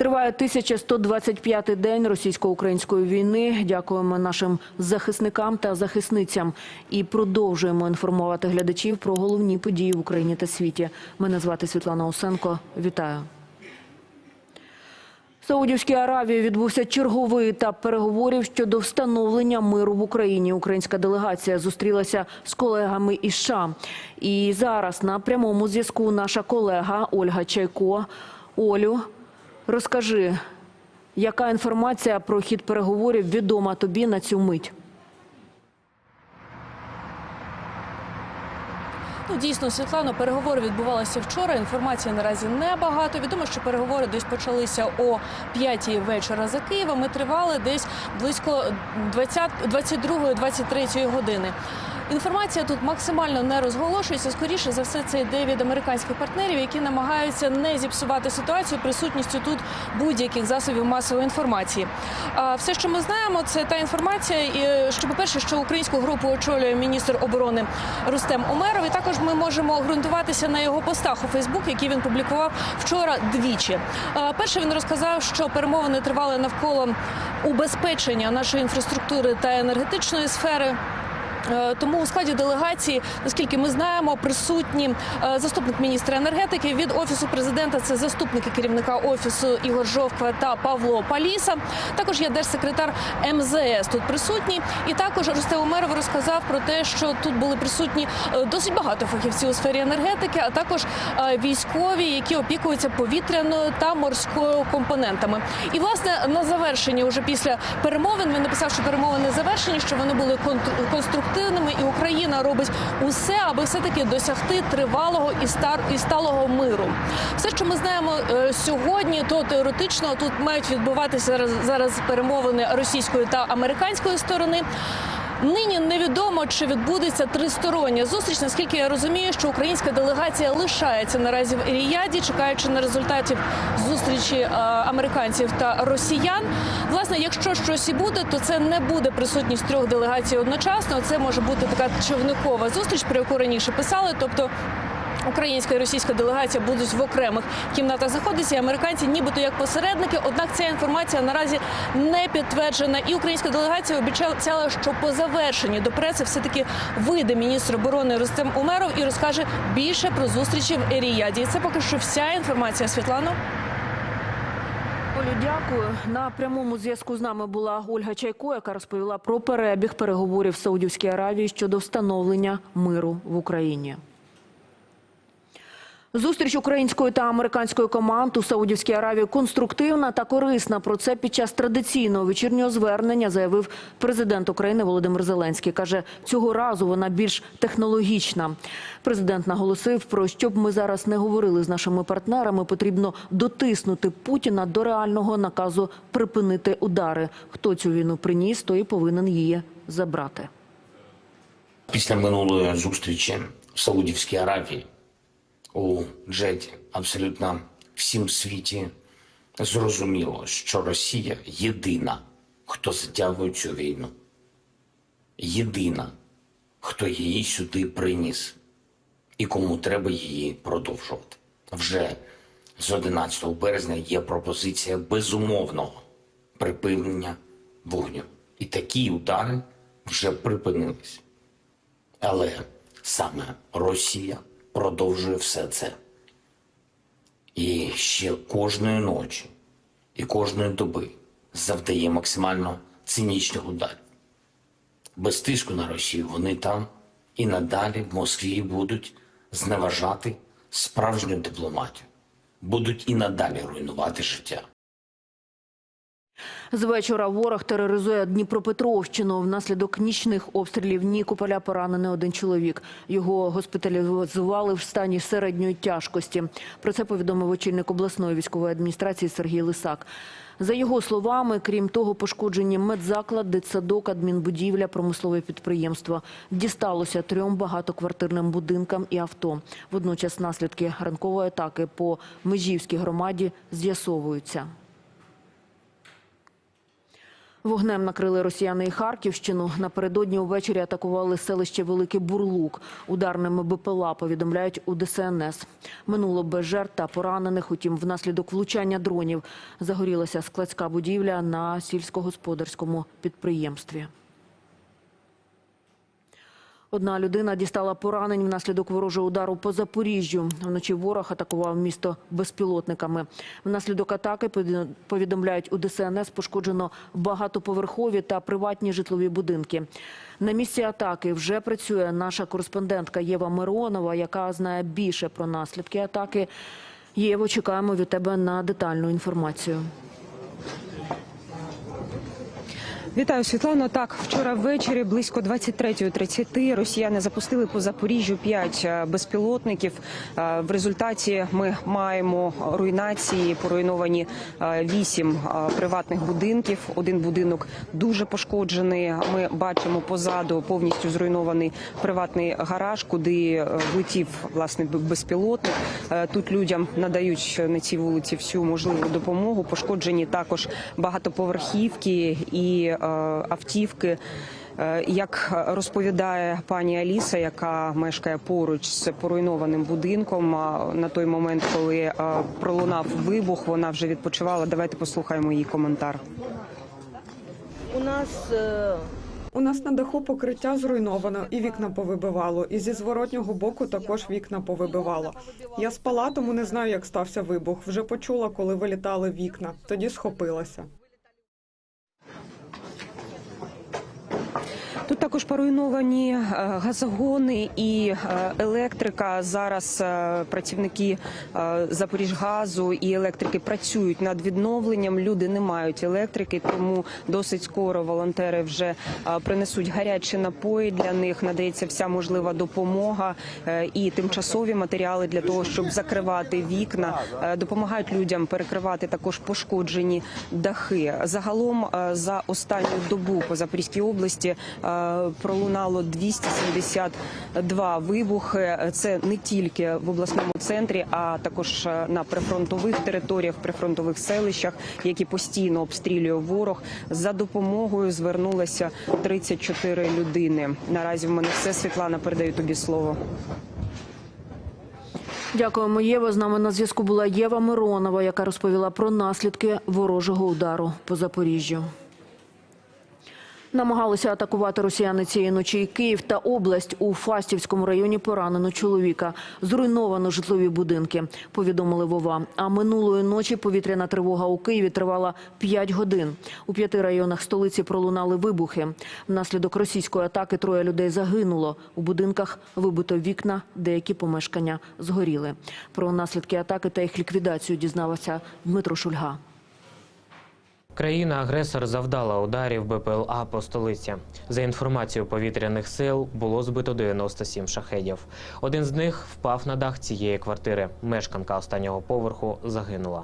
Триває 1125-й день російсько-української війни. Дякуємо нашим захисникам та захисницям і продовжуємо інформувати глядачів про головні події в Україні та світі. Мене звати Світлана Осенко. Вітаю. В Саудівській Аравії відбувся черговий етап переговорів щодо встановлення миру в Україні. Українська делегація зустрілася з колегами із США. І зараз на прямому зв'язку наша колега Ольга Чайко. Олю, розкажи, яка інформація про хід переговорів відома тобі на цю мить? Ну, дійсно, Світлано, переговори відбувалися вчора. Інформації наразі небагато. Відомо, що переговори десь почалися о 5 вечора за Києвом. і тривали десь близько 20 22-23 години. Інформація тут максимально не розголошується. Скоріше за все, це йде від американських партнерів, які намагаються не зіпсувати ситуацію присутністю тут будь-яких засобів масової інформації. А все, що ми знаємо, це та інформація, і, що, по-перше, що українську групу очолює міністр оборони Рустем Умеров. І також ми можемо ґрунтуватися на його постах у Фейсбук, які він публікував вчора двічі. Перше він розказав, що перемовини тривали навколо убезпечення нашої інфраструктури та енергетичної сфери. Е, Тому у складі делегації, наскільки ми знаємо, присутні е, заступник міністра енергетики від офісу президента. Це заступники керівника офісу Ігор Жовква та Павло Паліса. Також є держсекретар МЗС тут присутній. І також Рустем Умеров розказав про те, що тут були присутні е, досить багато фахівців у сфері енергетики, а також військові, які опікуються повітряною та морською компонентами. І власне на завершенні, уже після перемовин, він написав, що перемовини завершені, що вони були контр- конструктивними, і Україна робить усе, аби все таки досягти тривалого і стар і сталого миру. Все, що ми знаємо е, сьогодні, то теоретично тут мають відбуватися зараз перемовини російської та американської сторони. Нині невідомо, чи відбудеться тристороння зустріч. Наскільки я розумію, що українська делегація лишається наразі в Ріяді, чекаючи на результатів зустрічі е, американців та росіян. Власне, якщо щось і буде, то це не буде присутність трьох делегацій одночасно. Це може бути така човникова зустріч, про яку раніше писали. Тобто Українська і російська делегація будуть в окремих кімнатах знаходитися. Американці, нібито як посередники. Однак ця інформація наразі не підтверджена. І українська делегація обіцяла, що по завершенні до преси все таки вийде міністр оборони Рустем Умеров і розкаже більше про зустрічі в Еріяді. І це поки що вся інформація. Світлано. Олю, дякую. На прямому зв'язку з нами була Ольга Чайко, яка розповіла про перебіг переговорів в Саудівській Аравії щодо встановлення миру в Україні. Зустріч української та американської команд у Саудівській Аравії конструктивна та корисна. Про це під час традиційного вечірнього звернення заявив президент України Володимир Зеленський. Каже, цього разу вона більш технологічна. Президент наголосив, про що б ми зараз не говорили з нашими партнерами, потрібно дотиснути Путіна до реального наказу припинити удари. Хто цю війну приніс, той і повинен її забрати. Після минулої зустрічі в Саудівській Аравії у Джеді абсолютно всім світі зрозуміло, що Росія єдина, хто затягує цю війну. Єдина, хто її сюди приніс і кому треба її продовжувати. Вже з 11 березня є пропозиція безумовного припинення вогню. І такі удари вже припинились. Але саме Росія продовжує все це. І ще кожної ночі і кожної доби завдає максимально цинічних ударів. Без тиску на Росію вони там і надалі в Москві будуть зневажати справжню дипломатію, будуть і надалі руйнувати життя. З вечора ворог тероризує Дніпропетровщину. Внаслідок нічних обстрілів Нікополя поранений один чоловік. Його госпіталізували в стані середньої тяжкості. Про це повідомив очільник обласної військової адміністрації Сергій Лисак. За його словами, крім того, пошкоджені медзаклад, дитсадок, адмінбудівля, промислове підприємство. Дісталося трьом багатоквартирним будинкам і авто. Водночас наслідки ранкової атаки по Межівській громаді з'ясовуються. Вогнем накрили росіяни і Харківщину. Напередодні увечері атакували селище Великий Бурлук. Ударними БПЛА повідомляють у ДСНС. Минуло без жертв та поранених. Утім, внаслідок влучання дронів загорілася складська будівля на сільськогосподарському підприємстві. Одна людина дістала поранень внаслідок ворожого удару по Запоріжжю. Вночі ворог атакував місто безпілотниками. Внаслідок атаки повідомляють у ДСНС пошкоджено багатоповерхові та приватні житлові будинки. На місці атаки вже працює наша кореспондентка Єва Миронова, яка знає більше про наслідки атаки. Єво, чекаємо від тебе на детальну інформацію. Вітаю, Світлано. Так, вчора ввечері близько 23.30 росіяни запустили по Запоріжжю 5 безпілотників. Е, В результаті ми маємо руйнації, поруйновані 8 приватних будинків. Один будинок дуже пошкоджений. Ми бачимо позаду повністю зруйнований приватний гараж, куди е, влетів власне безпілотник. Е, Тут людям надають на цій вулиці всю можливу допомогу. Пошкоджені також багатоповерхівки і е, автівки. Е, Як розповідає пані Аліса, яка мешкає поруч з поруйнованим будинком, на той момент, коли е, пролунав вибух, вона вже відпочивала. Давайте послухаємо її коментар. У нас е, У нас на даху покриття зруйновано і вікна повибивало. І зі зворотнього боку також вікна повибивало. Я спала, тому не знаю, як стався вибух. Вже почула, коли вилітали вікна. Тоді схопилася. Тут також поруйновані е, газогони і е, електрика. Зараз е, працівники Запоріжгазу і електрики працюють над відновленням. Люди не мають електрики, тому досить скоро волонтери вже принесуть гарячі напої для них. Надається вся можлива допомога і тимчасові матеріали для того, щоб закривати вікна. Допомагають людям перекривати також пошкоджені дахи. Загалом за останню добу по Запорізькій області пролунало 272 вибухи. Це не тільки в обласному центрі, а також е, на прифронтових територіях, прифронтових селищах, які постійно обстрілює ворог. За допомогою звернулося 34 людини. Наразі в мене все. Світлана передаю тобі слово. Дякуємо, Єва. З нами на зв'язку була Єва Миронова, яка розповіла про наслідки ворожого удару по Запоріжжю. Намагалися атакувати росіяни цієї ночі і Київ та область. У Фастівському районі поранено чоловіка. Зруйновано житлові будинки, повідомили Вова. А минулої ночі повітряна тривога у Києві тривала 5 годин. У п'яти районах столиці пролунали вибухи. Внаслідок російської атаки троє людей загинуло. У будинках вибито вікна, деякі помешкання згоріли. Про наслідки атаки та їх ліквідацію дізнався Дмитро Шульга. Країна-агресор завдала ударів БПЛА по столиці. За інформацією повітряних сил було збито 97 шахедів. Один з них впав на дах цієї квартири. Мешканка останнього поверху загинула.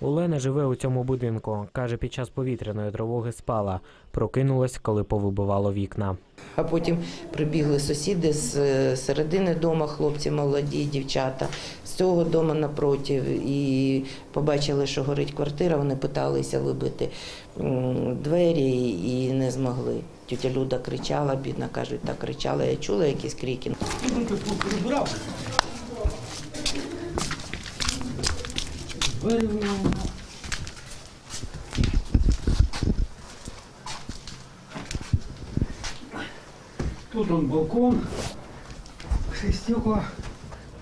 Олена живе у цьому будинку. Каже, під час повітряної тривоги спала. Прокинулась, коли повибивало вікна. а потім прибігли сусіди з е, середини дому, хлопці молоді, дівчата з цього дому напротив, і побачили, що горить квартира. Вони питалися вибити двері і не змогли. Тетя Люда кричала, бідна кажуть, так кричала. Я чула якісь крики. Тут он балкон, стекла.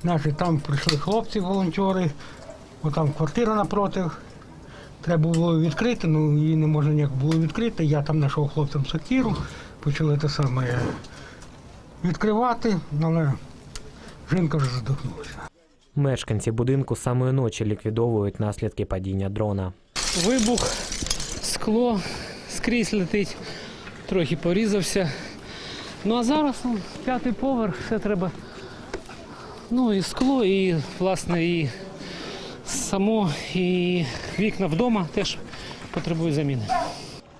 Наші там прийшли хлопці, волонтери, бо там квартира напроти. Треба було відкрити, ну її не можна ніяк було відкрити. Я там знайшов хлопцям сокиру, почали те саме відкривати, але жінка вже задохнулася. Мешканці будинку самої ночі ліквідовують наслідки падіння дрона. Вибух, скло скрізь летить, трохи порізався. Ну а зараз ну, п'ятий поверх, все треба. Ну і скло, і власне і само, і вікна вдома теж потребують заміни.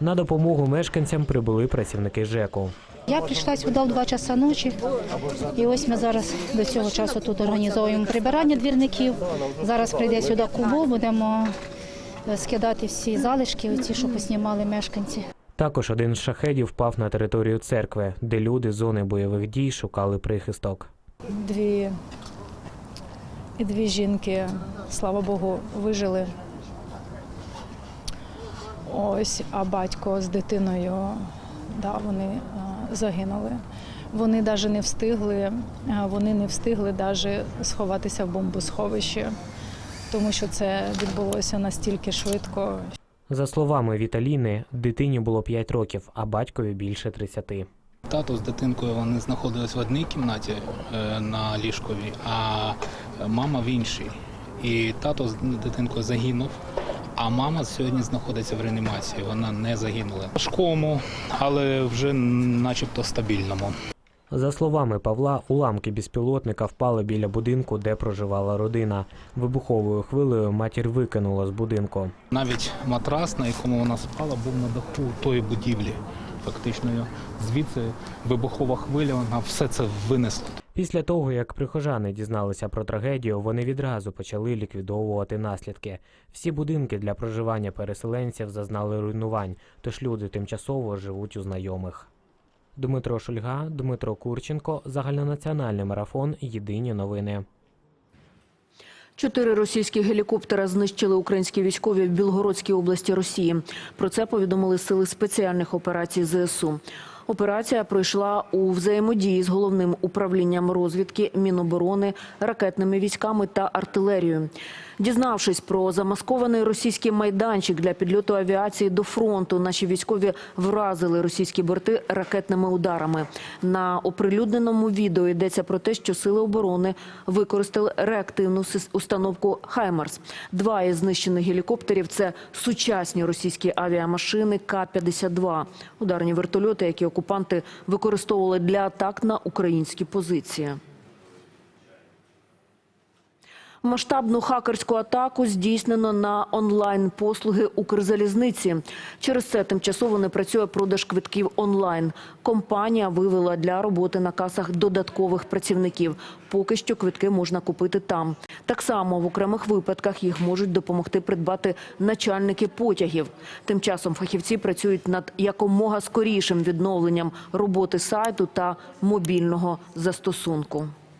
На допомогу мешканцям прибули працівники ЖЕКу. Я прийшла сюди в 2 часа ночі, і ось ми зараз до цього часу тут організовуємо прибирання двірників. Зараз прийде сюди кубо, будемо е, скидати всі залишки, оці, що поснімали мешканці. Також один з шахедів впав на територію церкви, де люди з зони бойових дій шукали прихисток. Дві, дві жінки, слава Богу, вижили. Ось, а батько з дитиною, да, вони е, загинули. Вони навіть не встигли, е, вони не встигли навіть сховатися в бомбосховище, тому що це відбулося настільки швидко, За словами Віталіни, дитині було 5 років, а батькові більше 30. Тато з дитинкою вони знаходились в одній кімнаті е, на ліжковій, а мама в іншій. І тато з дитинкою загинув, а мама сьогодні знаходиться в реанімації. Вона не загинула. Важкому, але вже начебто стабільному. За словами Павла, уламки безпілотника впали біля будинку, де проживала родина. Вибуховою хвилею матір викинула з будинку. Навіть матрас, на якому вона спала, був на даху тої будівлі. Фактично звідси вибухова хвиля, вона все це винесла. Після того, як прихожани дізналися про трагедію, вони відразу почали ліквідовувати наслідки. Всі будинки для проживання переселенців зазнали руйнувань, тож люди тимчасово живуть у знайомих. Дмитро Шульга, Дмитро Курченко, загальнонаціональний марафон. Єдині новини. Чотири російські гелікоптера знищили українські військові в Білгородській області Росії. Про це повідомили сили спеціальних операцій ЗСУ. Операція пройшла у взаємодії з головним управлінням розвідки, Міноборони, ракетними військами та артилерією. Дізнавшись про замаскований російський майданчик для підльоту авіації до фронту, наші військові вразили російські борти ракетними ударами. На оприлюдненому відео йдеться про те, що сили оборони використали реактивну установку «Хаймарс». Два із знищених гелікоптерів – це сучасні російські авіамашини К-52. Ударні вертольоти, які окупанти використовували для атак на українські позиції. Масштабну хакерську атаку здійснено на онлайн-послуги Укрзалізниці. Через це тимчасово не працює продаж квитків онлайн. Компанія вивела для роботи на касах додаткових працівників. Поки що квитки можна купити там. Так само в окремих випадках їх можуть допомогти придбати начальники потягів. Тим часом фахівці працюють над якомога скорішим відновленням роботи сайту та мобільного застосунку.